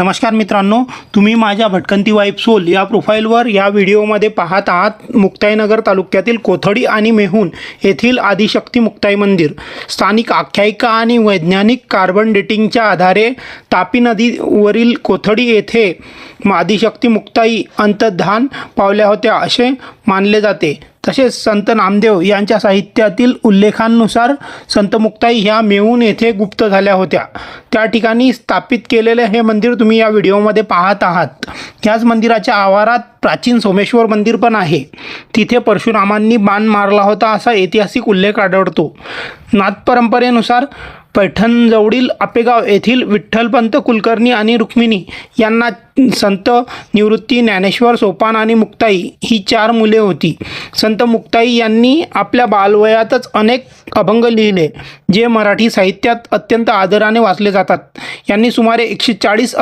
नमस्कार मित्रांनो तुम्ही माझ्या भटकंती वाईफ सोल या प्रोफाईलवर या व्हिडिओमध्ये पाहत आहात मुक्ताईनगर तालुक्यातील कोथडी आणि मेहून येथील आदिशक्ती मुक्ताई मंदिर. स्थानिक आख्यायिका आणि वैज्ञानिक कार्बन डेटिंगच्या आधारे तापी नदीवरील कोथडी येथे आदिशक्ती मुक्ताई अंतर्धान पावल्या होत्या असे मानले जाते. तसेच संत नामदेव यांच्या साहित्यातील उल्लेखांनुसार संत मुक्ताई ह्या मेहून येथे गुप्त झाल्या होत्या. त्या ठिकाणी स्थापित केलेले हे मंदिर तुम्ही या व्हिडिओमध्ये पाहत आहात. ह्याच मंदिराच्या आवारात प्राचीन सोमेश्वर मंदिर पण आहे. तिथे परशुरामांनी बाण मारला होता असा ऐतिहासिक उल्लेख आढळतो. नाथ परंपरेनुसार पैठणजवळील आपेगाव येथील विठ्ठलपंत कुलकर्णी आणि रुक्मिणी यांना संत निवृत्ती ज्ञानेश्वर सोपान आणि मुक्ताई ही चार मुले होती. संत मुक्ताई यांनी आपल्या बालवयातच अनेक अभंग लिहिले जे मराठी साहित्यात अत्यंत आदराने वाचले जातात. यांनी सुमारे एकशे चाळीस